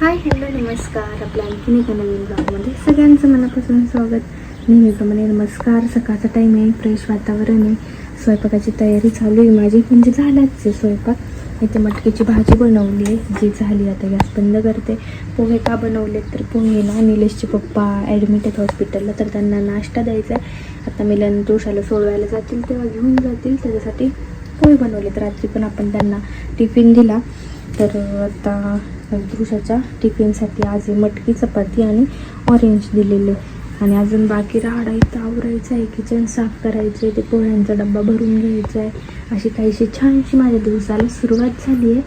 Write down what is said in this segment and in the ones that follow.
Hi hello नमस्कार. आपल्या आणखीन एका नवीन ब्लॉगमध्ये सगळ्यांचं मनापासून स्वागत. नेहमीप्रमाणे नमस्कार. सकाळचा टाईम आहे. फ्रेश वातावरण आहे. स्वयंपाकाची तयारी चालू आहे. माझी म्हणजे झालाच आहे स्वयंपाक. इथे मटकीची भाजी बनवली आहे. जी झाली आता गॅस बंद करते. पोहे का बनवले तर पोहे ना. निलेशचे पप्पा ॲडमिट आहेत हॉस्पिटलला तर त्यांना नाश्ता द्यायचा आहे. आता मिलन दोषाला सोडवायला जातील तेव्हा घेऊन जातील. त्याच्यासाठी पोहे बनवले तर रात्री पण आपण त्यांना टिफिन दिला. तर आता दृशाच्या टिफिनसाठी आज मटकी चपाती आणि ऑरेंज दिलेले. आणि अजून बाकी राहाडा इथं आवरायचं आहे किचन साफ करायचं आहे ते पोळ्यांचा डब्बा भरून घ्यायचा आहे. अशी काहीशी छानशी माझ्या दिवसाला सुरुवात झाली आहे.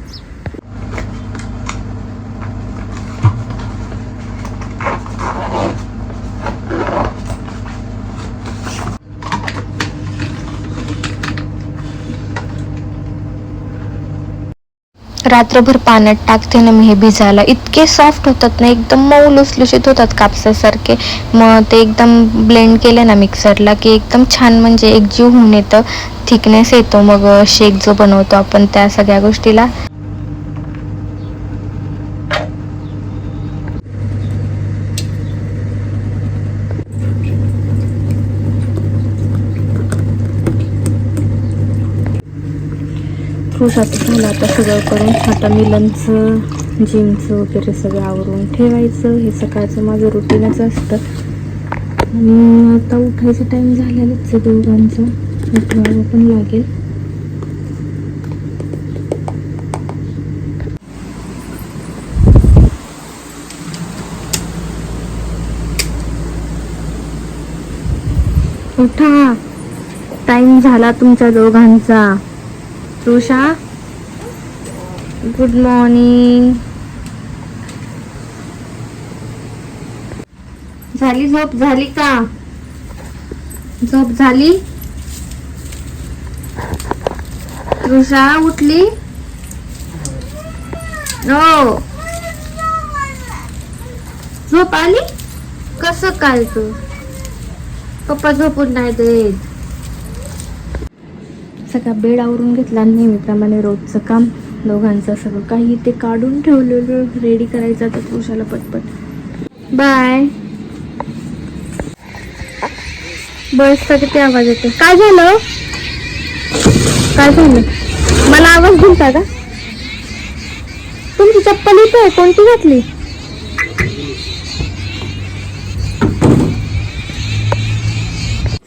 रात्रभर पाण्यात टाकते ना मी हे भिजायला. इतके सॉफ्ट होतात ना एकदम मऊ लुसलुशीत होतात कापसासारखे. मग ते एकदम ब्लेंड केले ना मिक्सरला की एकदम छान म्हणजे एकजीव होऊन येतं. थिकनेस येतो मग शेक जो बनवतो आपण त्या सगळ्या गोष्टीला. फ्रुशाचं झालं आता सगळं करून. आता मिलनचं जिमचं वगैरे सगळं आवरून ठेवायचं. हे सकाळचं माझं रुटीनच असतं. आणि आता उठायचा टाईम झालेलाच आहे दोघांचं. उठवावं पण लागेल. उठा. टाईम झाला तुमच्या दोघांचा. ऋषा गुड मॉर्निंग झाली झोप झाली का? झोप झाली? ऋषा उठली? हो. झोप आली? कसं काय तू? पप्पा झोपून नाही देत. सगळा बेड आवरून घेतला नेहमीप्रमाणे रोजचं काम दोघांचं सगळं काही ते काढून ठेवलेलं रेडी करायचं तर पुरुषाला पटपट. बाय बसचा किती आवाज येतो काय झालं? काय झालं? मला आवाज दिलता का? तुमची चप्पल इथे आहे कोणती घातली?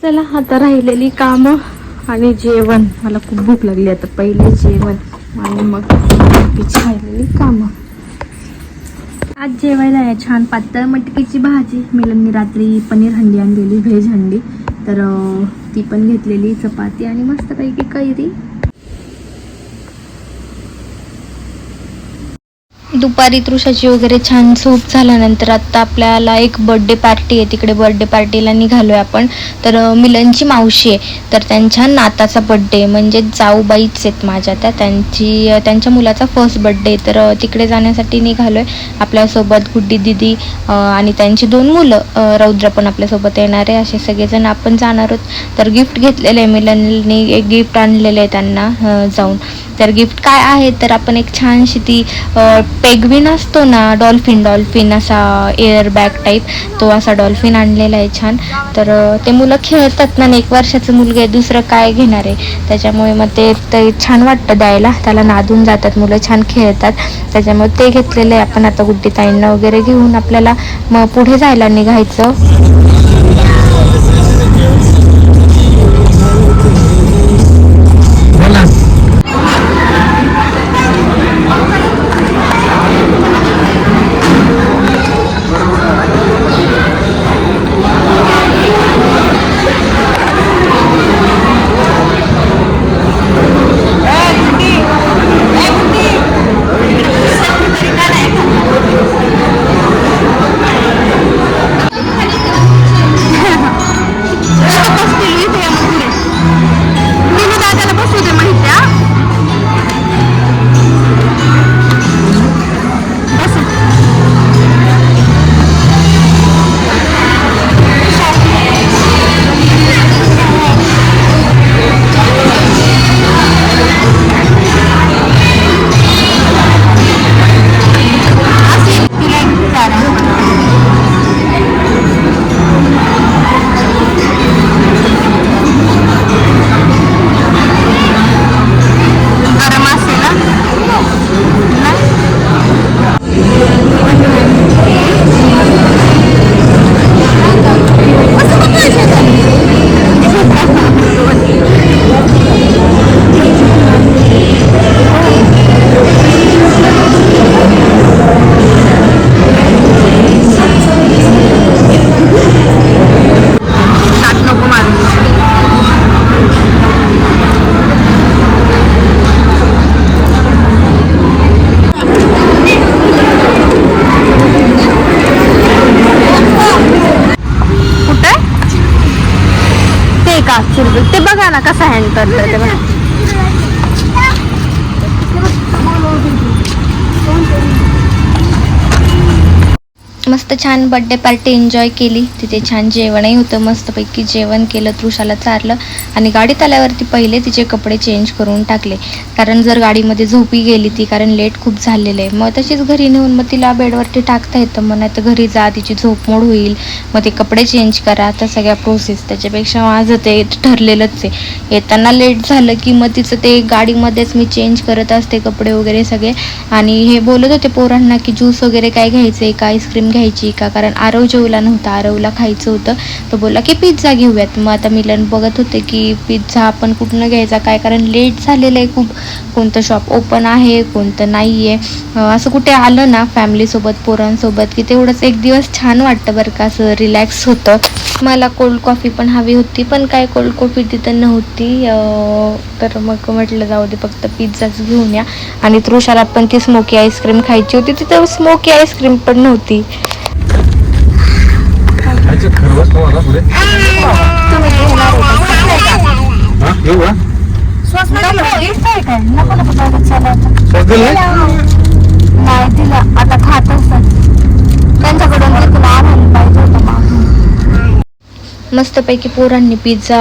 चला आता राहिलेली कामं. आणि जेवण. मला खूप भूक लागली आता. पहिले जेवण आणि मग बाकीची राहिलेली कामं. आज जेवायला आहे छान पातळ मटकीची भाजी. मिलननी रात्री पनीर हंडी आणलेली व्हेज हंडी. तर ती पण घेतलेली चपाती आणि मस्तपैकी कैरी. दुपारी तृषाची वगैरे छान झोप झाल्यानंतर आता आपल्याला एक बर्थडे पार्टी आहे. तिकडे बर्थडे पार्टीला निघालोय आपण. तर मिलनची मावशी आहे. तर त्यांच्या नाताचा बर्थडे म्हणजे जाऊबाईच आहेत माझ्या त्या. त्यांची त्यांच्या मुलाचा फर्स्ट बर्थडे तर तिकडे जाण्यासाठी निघालोय. आपल्यासोबत गुड्डी दिदी आणि त्यांची दोन मुलं रौद्र पण आपल्यासोबत येणार आहे. असे सगळेजण आपण जाणार आहोत. तर गिफ्ट घेतलेलं आहे. मिलननी एक गिफ्ट आणलेलं आहे त्यांना जाऊन. तर गिफ्ट काय आहे तर आपण एक छानशी ती पेगविन असतो ना डॉल्फिन डॉल्फिन असा एअर बॅग टाईप तो असा डॉल्फिन आणलेला आहे छान. तर ते मुलं खेळतात ना एक वर्षाचं मुलगा आहे दुसरं काय घेणार आहे? त्याच्यामुळे मग ते ते छान वाटतं द्यायला. त्याला नादून जातात मुलं छान खेळतात. त्याच्यामुळे ते घेतलेलं आहे. आपण आता गुड्डी ताईंना वगैरे घेऊन आपल्याला मग पुढे जायला निघायचं. कसा हँड करतोय ते बघा. मस्त छान बड्डे पार्टी एन्जॉय केली. तिथे छान जेवणही होतं मस्तपैकी जेवण केलं तृषाला चारलं आणि गाडीत आल्यावरती पहिले तिचे कपडे चेंज करून टाकले. कारण जर गाडीमध्ये झोपी गेली ती कारण लेट खूप झालेलं आहे. मग तशीच घरी नेऊन मग तिला बेडवरती टाकता येतं. मग नाही तर घरी जा तिची झोप मोड होईल. मग ते कपडे चेंज करा. तर सगळ्या प्रोसेस त्याच्यापेक्षा माझं ते ठरलेलंच आहे. येताना लेट झालं की मग तिचं ते गाडीमध्येच मी चेंज करत असते कपडे वगैरे सगळे. आणि हे बोलत होते पोरांना की ज्यूस वगैरे काय घ्यायचं आहे का आईस्क्रीम घ्यायची का? कारण आरव जेवला नव्हता आरवला खायचं होतं. तर बोलला की पिझ्झा घेऊयात. मग आता मिलन बघत होते की पिझ्झा आपण कुठनं घ्यायचा? काय? कारण लेट झालेलं आहे खूप. कोणतं शॉप ओपन आहे कोणतं नाही आहे असं कुठे आलं ना फॅमिलीसोबत पोरांसोबत की तेवढंच एक दिवस छान वाटतं बरं का असं रिलॅक्स होतं. मला कोल्ड कॉफी पण हवी होती पण काय कोल्ड कॉफी तिथं नव्हती. तर मग म्हटलं जाऊ दे फक्त पिझ्झाच घेऊन या. आणि तृषाला पण ती स्मोकी आईस्क्रीम खायची होती. तिथं स्मोकी आईस्क्रीम पण नव्हती. खरवस तुम्हाला पुढे हा? येऊ का? सॉस दिलं नाही दिला आता खात असतात त्यांच्याकडून तिथून मस्तपैकी पोरांनी पिझ्झा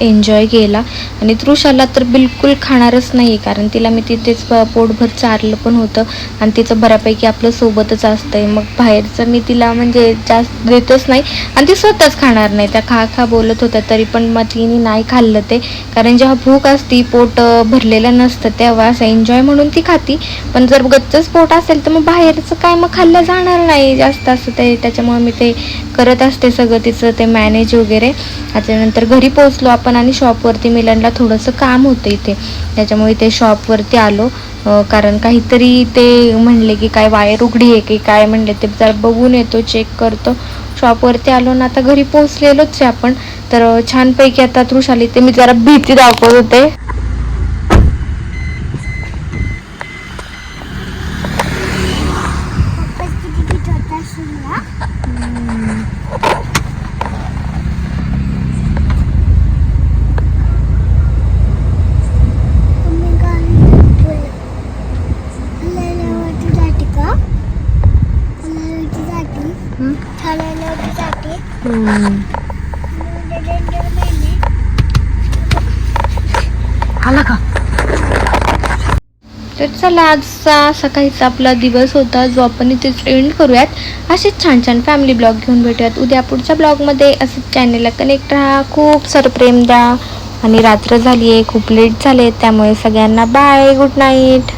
एन्जॉय केला. आणि तृषाला तर बिलकुल खाणारच नाही कारण तिला मी तिथेच प- पोटभर चारलं पण होतं. आणि तिचं बऱ्यापैकी आपलं सोबतच असतंय. मग बाहेरचं मी तिला म्हणजे जास्त देतच नाही. आणि ती स्वतःच खाणार नाही. त्या खा खा बोलत होत्या तरी पण मग तिने नाही खाल्लं ते. कारण जेव्हा भूक असती पोट भरलेलं नसतं तेव्हा असं एन्जॉय म्हणून ती खाती. पण जर गच्चच पोट असेल तर मग बाहेरचं काय मग खाल्लं जाणार नाही. जास्त असं ते त्याच्यामुळे मी ते करत असते सगळं तिचं ते मॅनेज वगैरे. त्याच्यानंतर घरी पोहोचलो आपण आणि शॉपवरती मिलनला थोडंसं काम होतं इथे. त्याच्यामुळे ते शॉपवरती आलो. कारण काहीतरी ते म्हणले की काय वायर उघडी आहे की काय म्हणले ते जरा बघून येतो चेक करतो. शॉपवरती आलो ना आता घरी पोहोचलेलोच आहे आपण. तर छानपैकी आता तृषाली ते मी जरा भीती दाखवत होते. आला का? तर चला आजचा सकाळीचा आपला दिवस होता. जो आपण इथेच एंड करूयात. असेच छान छान फॅमिली ब्लॉग घेऊन भेटूयात. उद्या पुढच्या ब्लॉगमध्ये असंच चॅनलला कनेक्ट राहा. खूप सारं प्रेम द्या. आणि रात्र झाली आहे खूप लेट झाले त्यामुळे सगळ्यांना बाय गुड नाईट